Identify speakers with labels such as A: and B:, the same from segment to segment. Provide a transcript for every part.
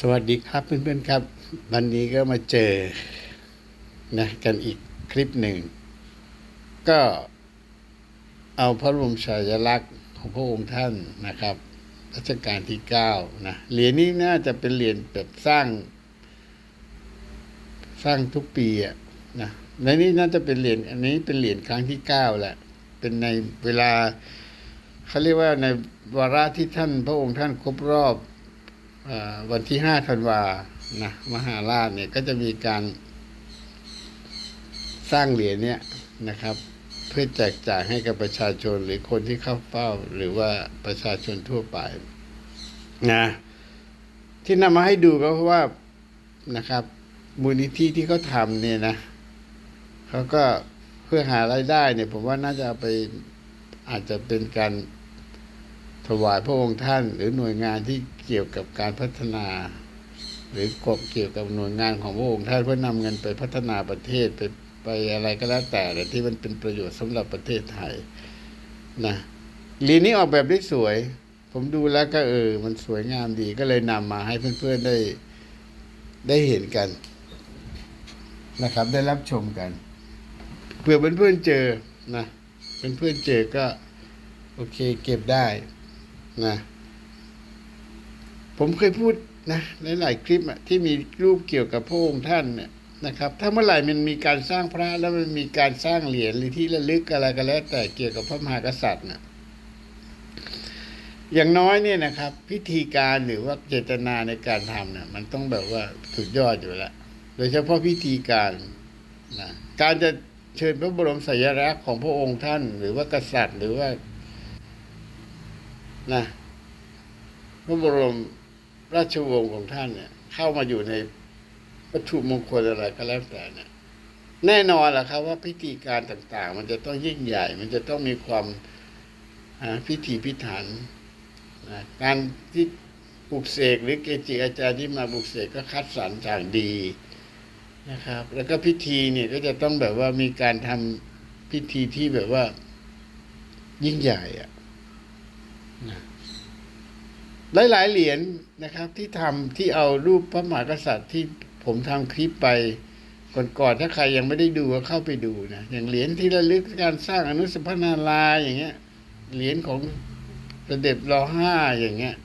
A: สวัสดีครับเพื่อนๆครับ วันนี้ก็มาเจอนะกันอีกคลิปหนึ่ง ก็เอาพระบรมฉายาลักษณ์ของพระองค์ท่านนะครับรัชกาลที่เก้านะเหรียญนี้น่าจะเป็นเหรียญแบบสร้าง สร้างทุกปีอะนะในนี้น่าจะเป็นเหรียญอันนี้เป็นเหรียญครั้งที่เก้าแหละเป็นในเวลาเขาเรียกว่าในวาระที่ท่านพระองค์ท่านครบรอบ วันที่ห้าธันวานะมหาราชเนี่ยก็จะมีการสร้างเหรียญเนี่ยนะครับ เพื่อแจกจ่ายให้กับประชาชนหรือคนที่เข้าเฝ้าหรือว่าประชาชนทั่วไปนะที่นำมาให้ดูก็เพราะว่านะครับ มูลนิธิที่เขาทำเนี่ยนะเขาก็เพื่อหารายได้เนี่ย ผมว่าน่าจะไปอาจจะเป็นการ ถวายพระองค์ท่าน หรือหน่วยงานที่เกี่ยวกับการพัฒนา หรือกบเกี่ยวกับหน่วยงานของพระองค์ท่านเพื่อนำเงินไปพัฒนาประเทศไปไปอะไรก็แล้วแต่ที่มันเป็นประโยชน์สำหรับประเทศไทยนะเหรีนี้ออกแบบได้สวย ผมดูแล้วก็เออ มันสวยงามดีก็เลยนำมาให้เพื่อนๆได้ได้เห็นกันนะครับ ได้รับชมกันเผื่อเพื่อนๆเจอนะเพื่อนๆเจอก็ โอเค เก็บได้ นะ ผมเคยพูดนะในหลายคลิปอะที่มีรูปเกี่ยวกับพระองค์ท่านเนี่ยนะครับ ถ้าเมื่อไหร่มันมีการสร้างพระแล้วมันมีการสร้างเหรียญหรือที่ระลึกอะไรก็แล้ว แต่เกี่ยวกับพระมหากษัตริย์น่ะอย่างน้อยเนี่ยนะครับ พิธีการหรือว่าเจตนาในการทำเนี่ยมันต้องแบบว่าสุดยอดอยู่แล้ว โดยเฉพาะพิธีการนะการจะเชิญพระบรมสายรักษ์ของพระองค์ท่าน หรือว่ากษัตริย์ หรือว่า นะพระบรมราชวงศ์ของท่านเนี่ย เข้ามาอยู่ในวัตถุมงคลอะไรก็แล้วแต่เนี่ย แน่นอนแหละครับว่าพิธีการต่าง ๆ มันจะต้องยิ่งใหญ่ มันจะต้องมีความพิธีพิถันนะการที่ปลุกเสกหรือเกจิอาจารย์ที่มาปลุกเสกก็คัดสรรจากดีนะครับ แล้วก็พิธีเนี่ยก็จะต้องแบบว่ามีการทำพิธีที่แบบว่ายิ่งใหญ่อะ หลายๆเหรียญนะครับ ที่ทำที่เอารูปพระมหากษัตริย์ที่ผมทำคลิปไปก่อนๆถ้าใครยังไม่ได้ดูก็เข้าไปดูนะอย่างเหรียญที่ระลึกการสร้างอนุสพนาลายอย่างเงี้ย เหรียญของระเด็จรอห้าอย่างเงี้ย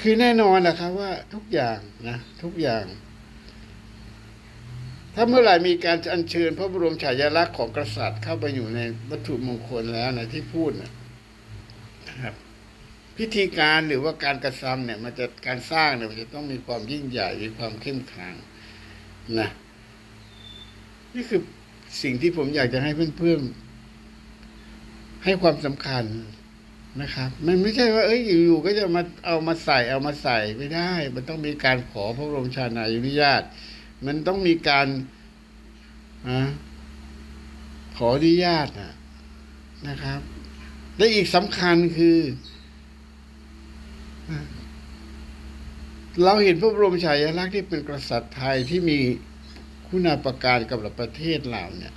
A: คือแน่นอนนะครับว่าทุกอย่างนะ ทุกอย่าง ถ้าเมื่อไหร่มีการอัญเชิญพระบรมฉายาลักษณ์ของกษัตริย์เข้าไปอยู่ในวัตถุมงคลแล้วนะที่พูดนะครับพิธีการหรือว่าการกระทำเนี่ยมันจะการสร้างเนี่ยมันจะต้องมีความยิ่งใหญ่มีความเข้มขลังนะนี่คือสิ่งที่ผมอยากจะให้เพื่อนๆให้ความสำคัญนะครับ มันไม่ใช่ว่าเอ้ยอยู่ๆก็จะมาเอามาใส่เอามาใส่ไม่ได้ มันต้องมีการขอพระบรมชานายุญาต มันต้องมีการอขออนุญาตนะนะครับ และอีกสำคัญคือ เราเห็นพระบรมฉายาลักษณ์ที่เป็นกษัตริย์ไทยที่มีคุณาประการกับประเทศเราเนี่ย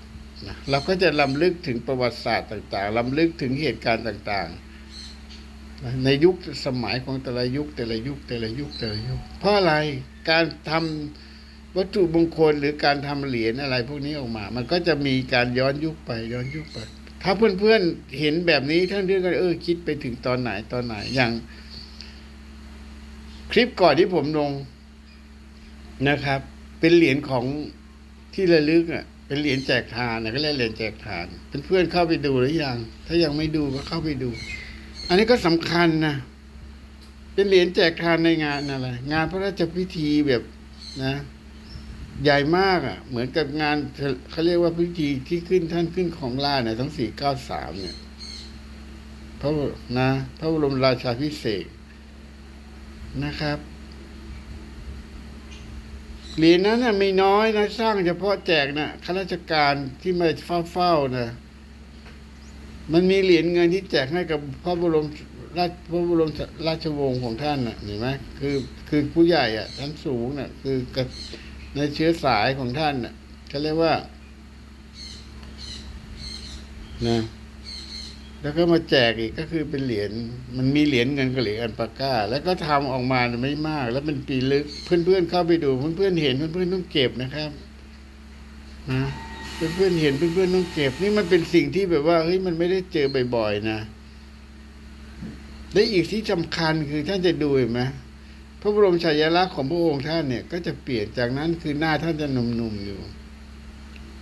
A: นะเราก็จะลำลึกถึงประวัติศาสตร์ต่างๆลำลึกถึงเหตุการณ์ต่างๆ ในยุคสมัยของแต่ละยุคแต่ละยุคแต่ละยุคแต่ละยุค เพราะอะไร การทำ วัตถุมงคลหรือการทำเหรียญอะไรพวกนี้ออกมา มันก็จะมีการย้อนยุคไปย้อนยุคไป ถ้าเพื่อนๆเห็นแบบนี้ท่านเรื่องกันเออคิดไปถึงตอนไหนตอนไหนอย่าง คลิปก่อนที่ผมลงนะครับ เป็นเหรียญของที่ระลึกอะเป็นเหรียญแจกทานนะก็เรียกเหรียญแจกทานเพื่อนๆเข้าไปดูหรือยัง ถ้ายังไม่ดูก็เข้าไปดู อันนี้ก็สำคัญนะเป็นเหรียญแจกทานในงานอะไรงานพระราชพิธีแบบนะ ใหญ่มากอะ เหมือนกับงานเขาเรียกว่าพิธีที่ขึ้นท่านขึ้นของราชเนี่ยทั้งสี่เก้าสามเนี่ยพระนะพระบรมราชาพิเศษนะครับ เหรียญนั้นน่ะไม่น้อยนะสร้างเฉพาะแจกนะข้าราชการที่มาเฝ้าเฝ้านะมันมีเหรียญเงินที่แจกให้กับพระบรมราชพระบรมราชวงศ์ของท่านน่ะเห็นไหมคือคือผู้ใหญ่อะชั้นสูงน่ะ คือกับ ในเชื้อสายของท่านน่ะเขาเรียกว่านะแล้วก็มาแจกอีกก็คือเป็นเหรียญมันมีเหรียญเงินกับเหรียญอันปาก้า แล้วก็ทำออกมาไม่มาก แล้วเป็นปีลึกเพื่อนๆเข้าไปดูเพื่อนๆเห็นเพื่อนๆต้องเก็บนะครับนะเพื่อนๆเห็นเพื่อนๆต้องเก็บ นี่มันเป็นสิ่งที่แบบว่าเฮ้ยมันไม่ได้เจอบ่อยๆนะและอีกที่สำคัญคือท่านจะดูเห็นไหม ระบรมฉายาลักษณ์ของพระองค์ท่านเนี่ย ก็จะเปลี่ยนจากนั้นคือหน้าท่านจะหนุ่มๆอยู่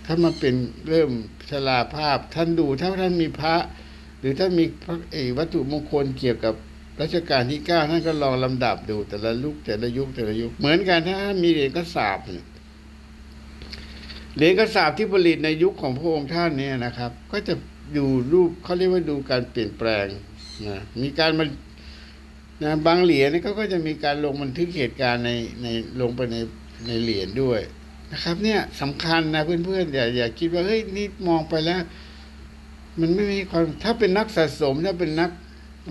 A: ถ้ามาเป็นเริ่มชราภาพท่านดูถ้าท่านมีพระ หรือถ้านมีพระเอวัตถุมงคลเกี่ยวกับรัชกาลที่เก้าท่านก็ลองลำดับดู แต่ละลุกแต่ละยุคแต่ละยุคเหมือนกันถ้าท่านมีเหรียญกระสาบเหรียญกระสาบที่ผลิตในยุคของพระองค์ท่านเนี่ยนะครับ ก็จะดูรูปเขาเรียกว่าดูการเปลี่ยนแปลงนะมีการมัน นะบางเหรียญนี่เขาก็จะมีการลงบันทึกเหตุการณ์ในในลงไปในในเหรียญด้วยนะครับ เนี่ยสำคัญนะเพื่อนๆอย่าอย่าคิดว่าเฮ้ยนี่มองไปแล้ว มันไม่มีความถ้าเป็นนักสะสมถ้าเป็นนัก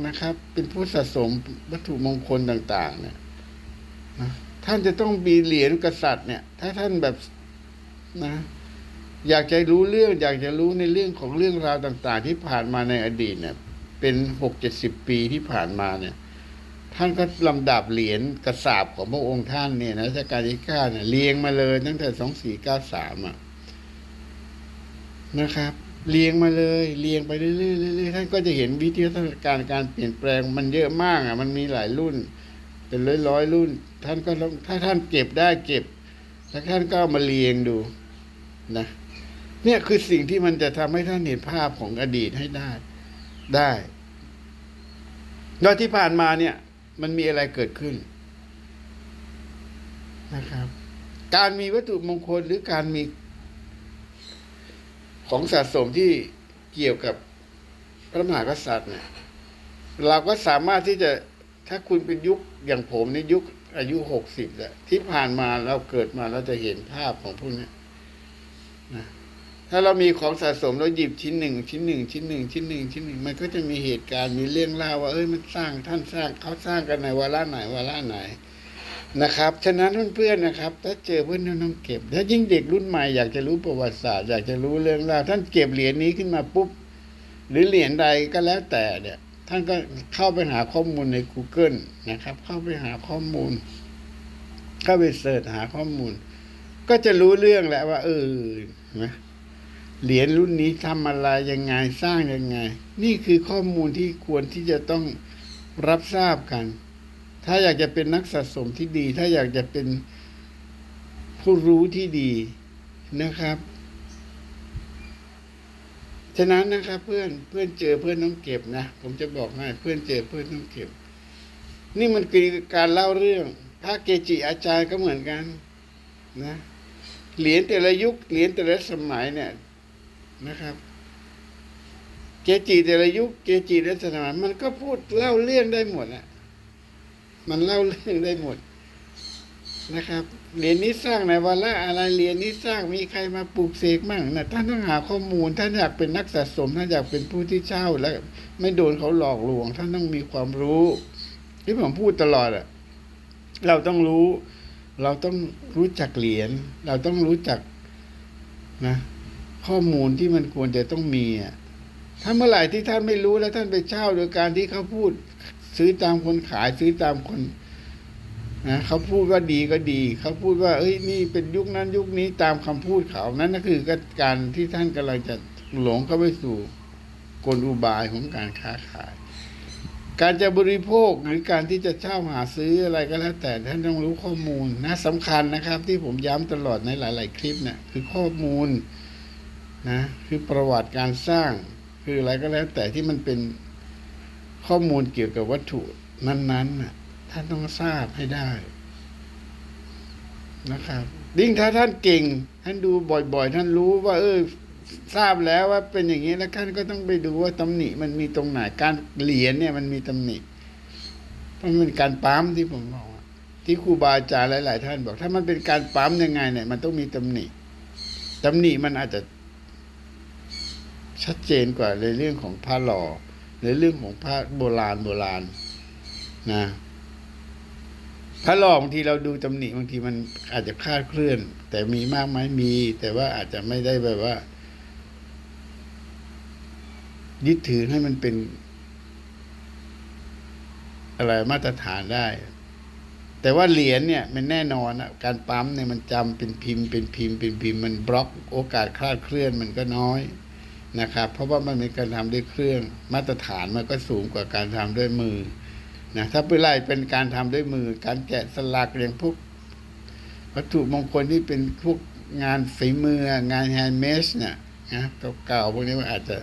A: นะครับ เป็นผู้สะสมวัตถุมงคลต่าง ๆ เนี่ยนะท่านจะต้องมีเหรียญกษัตริย์เนี่ย ถ้าท่านแบบนะ อยากจะรู้เรื่อง อยากจะรู้ในเรื่องของเรื่องราวต่าง ๆ ที่ผ่านมาในอดีตเนี่ย เป็นหกเจ็ดสิบปีที่ผ่านมาเนี่ย ท่านก็ลำดับเหรียญกระสาบของพระองค์ท่านเนี่ยนะรัชกาลที่เก้าเนี่ยเรียงมาเลยตั้งแต่สองสี่เก้าสามอะนะครับ เรียงมาเลยเรียงไปเรื่อยๆเรื่อยๆท่านก็จะเห็นวิทยาการการเปลี่ยนแปลงมันเยอะมากอะ มันมีหลายรุ่น เป็นร้อยร้อยรุ่น ท่านก็ต้องถ้าท่านเก็บได้เก็บ แล้วท่านก็มาเรียงดูนะเนี่ยคือสิ่งที่มันจะทำให้ท่านเห็นภาพของอดีตให้ได้ได้แล้วที่ผ่านมาเนี่ย มันมีอะไรเกิดขึ้นนะครับ การมีวัตถุมงคลหรือการมีของสะสมที่เกี่ยวกับพระมหากษัตริย์เนี่ยเราก็สามารถที่จะถ้าคุณเป็นยุคอย่างผมในยุคอายุหกสิบแหละที่ผ่านมาเราเกิดมาเราจะเห็นภาพของพวกเนี้ยนะ ถ้าเรามีของสะสมเราหยิบชิ้นหนึ่งชิ้นหนึ่งชิ้นหนึ่งชิ้นหนึ่งชิ้นหนึ่งมันก็จะมีเหตุการณ์มีเรื่องเล่าว่าเอ้ยมันสร้างท่านสร้างเขาสร้างกันในวาระไหนวาระไหนนะครับ ฉะนั้นเพื่อนๆนะครับ ถ้าเจอเพื่อนต้องเก็บ ถ้ายิ่งเด็กรุ่นใหม่อยากจะรู้ประวัติศาสตร์อยากจะรู้เรื่องราวท่านเก็บเหรียญนี้ขึ้นมาปุ๊บ หรือเหรียญใดก็แล้วแต่เนี่ย ท่านก็เข้าไปหาข้อมูลใน Google นะครับ เข้าไปหาข้อมูล เข้าไปเสิร์ชหาข้อมูล ก็จะรู้เรื่องแล้วว่า เออนไหม เหรียญรุ่นนี้ทำอะไรยังไงสร้างยังไง นี่คือข้อมูลที่ควรที่จะต้องรับทราบกัน ถ้าอยากจะเป็นนักสะสมที่ดี ถ้าอยากจะเป็นผู้รู้ที่ดีนะครับ ฉะนั้นนะครับ เพื่อนเพื่อนเจอเพื่อนต้องเก็บนะผมจะบอกให้เพื่อนเจอเพื่อนต้องเก็บ นี่มันคือการเล่าเรื่องพระเกจิอาจารย์ก็เหมือนกัน นะเหรียญแต่ละยุคเหรียญแต่ละสมัยเนี่ย นะครับเกจิแต่ละยุคเกจิแต่ละสมัยมันก็พูดเล่าเรื่องได้หมดอะมันเล่าเรื่องได้หมดนะครับเหรียญนี้สร้างในวันละอะไรเหรียญนี้สร้างมีใครมาปลูกเสกมั่งนะท่านต้องหาข้อมูลท่านอยากเป็นนักสะสมท่านอยากเป็นผู้ที่เช่าและไม่โดนเขาหลอกลวง ท่านต้องมีความรู้ที่ผมพูดตลอดอะเราต้องรู้ เราต้องรู้จักเหรียญเราต้องรู้จักนะ ข้อมูลที่มันควรจะต้องมีอะถ้าเมื่อไหร่ที่ท่านไม่รู้แล้วท่านไปเช่าโดยการที่เขาพูด ซื้อตามคนขายซื้อตามคนนะเขาพูดว่าดีก็ดี เขาพูดว่า เอ้ยนี่เป็นยุคนั้นยุคนี้ตามคำพูดเขานั้นก็คือการที่ท่านกำลังจะหลงเข้าไปสู่กลอุบายของการค้าขาย การจะบริโภคหรือการที่จะเช่าหาซื้ออะไรก็แล้วแต่ท่านต้องรู้ข้อมูลนะสำคัญนะครับ ที่ผมย้ำตลอดในหลาย ๆ คลิปเนี่ยคือข้อมูล นะคือประวัติการสร้าง คืออะไรก็แล้ว แต่ที่มันเป็นข้อมูลเกี่ยวกับวัตถุนั้นๆน่ะท่านต้องทราบให้ได้นะครับยิ่งถ้าท่านเก่ง ท่านดูบ่อย ๆ ท่านรู้ว่า เออทราบแล้วว่าเป็นอย่างนี้แล้วท่านก็ต้องไปดูว่าตำหนิมันมีตรงไหนการเหรียญเนี่ยมันมีตำหนิมันเป็นการปั๊มที่ผมบอกที่ครูบาอาจารย์หลาย ๆ ท่านบอก ถ้ามันเป็นการปั๊มยังไงเนี่ย มันต้องมีตำหนิตำหนิมันอาจจะ ชัดเจนกว่าในเรื่องของผ้าหล่อ ในเรื่องของผ้าโบราณโบราณนะผ้าหล่อบางทีเราดูตำหนิบางทีมันอาจจะคลาดเคลื่อน แต่มีมากไหมมี แต่ว่าอาจจะไม่ได้แบบว่า ยึดถือให้มันเป็น อะไรมาตรฐานได้แต่ว่าเหรียญเนี่ยมันแน่นอนอะการปั๊มเนี่ยมันจำเป็นพิมพ์เป็นพิมพ์เป็นพิมพ์มันบล็อกโอกาสคลาดเคลื่อนมันก็น้อย นะครับ เพราะว่ามันเป็นการทำด้วยเครื่องมาตรฐานมันก็สูงกว่าการทำด้วยมือนะถ้าเป็นไรเป็นการทำด้วยมือ การแกะสลักอย่างพวกวัตถุมงคลที่เป็นพวกงานฝีมืองานแฮนด์เมดเนี่ยนะเก่าๆพวกนี้มันอาจจะ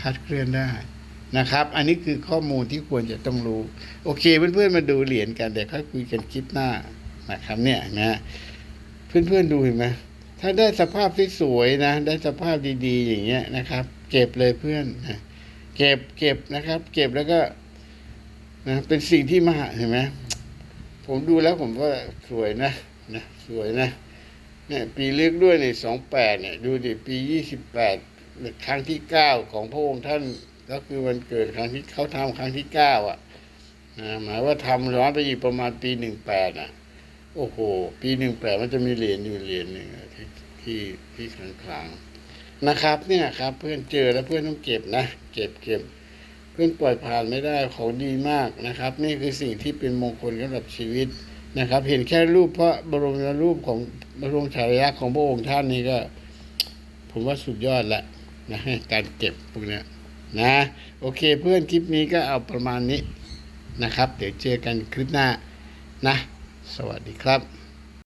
A: คลาดเคลื่อนได้นะครับ อันนี้คือข้อมูลที่ควรจะต้องรู้ โอเคเพื่อนๆมาดูเหรียญกันเดี๋ยวค่อยคุยกันคลิปหน้านะครับเนี่ยนะเพื่อนๆดูเห็นไหม ถ้าได้สภาพที่สวยนะ ได้สภาพดีๆ อย่างเงี้ยนะครับ เก็บเลยเพื่อนนะเก็บเก็บนะครับ เก็บแล้วก็นะเป็นสิ่งที่มหาเห็นไหมผมดูแล้วผมว่าสวยนะนะสวยนะเนี่ยปีเลือกด้วยในสองแปดเนี่ย ดูดิปียี่สิบแปดครั้งที่เก้าของพระองค์ท่านก็คือวันเกิดครั้งที่เขาทำครั้งที่เก้าอะหมายว่าทำย้อนไปอีกประมาณปีหนึ่งแปดอะ โอ้โห ปีหนึ่งแปดมันจะมีเหรียญอยู่เหรียญหนึ่งที่ ที่ที่ขลังขลังๆนะครับ เนี่ยครับ เพื่อนเจอแล้วเพื่อนต้องเก็บนะ เก็บเก็บ เพื่อนปล่อยผ่านไม่ได้ของดีมากนะครับ นี่คือสิ่งที่เป็นมงคลสำหรับชีวิตนะครับ เห็นแค่รูปพระบรมรูปของบรมฉายาของพระองค์ท่านนี่ก็ ผมว่าสุดยอดละนะการเก็บพวกนี้นะ โอเคเพื่อนคลิปนี้ก็เอาประมาณนี้นะครับ เดี๋ยวเจอกันคลิปหน้านะ สวัสดีครับ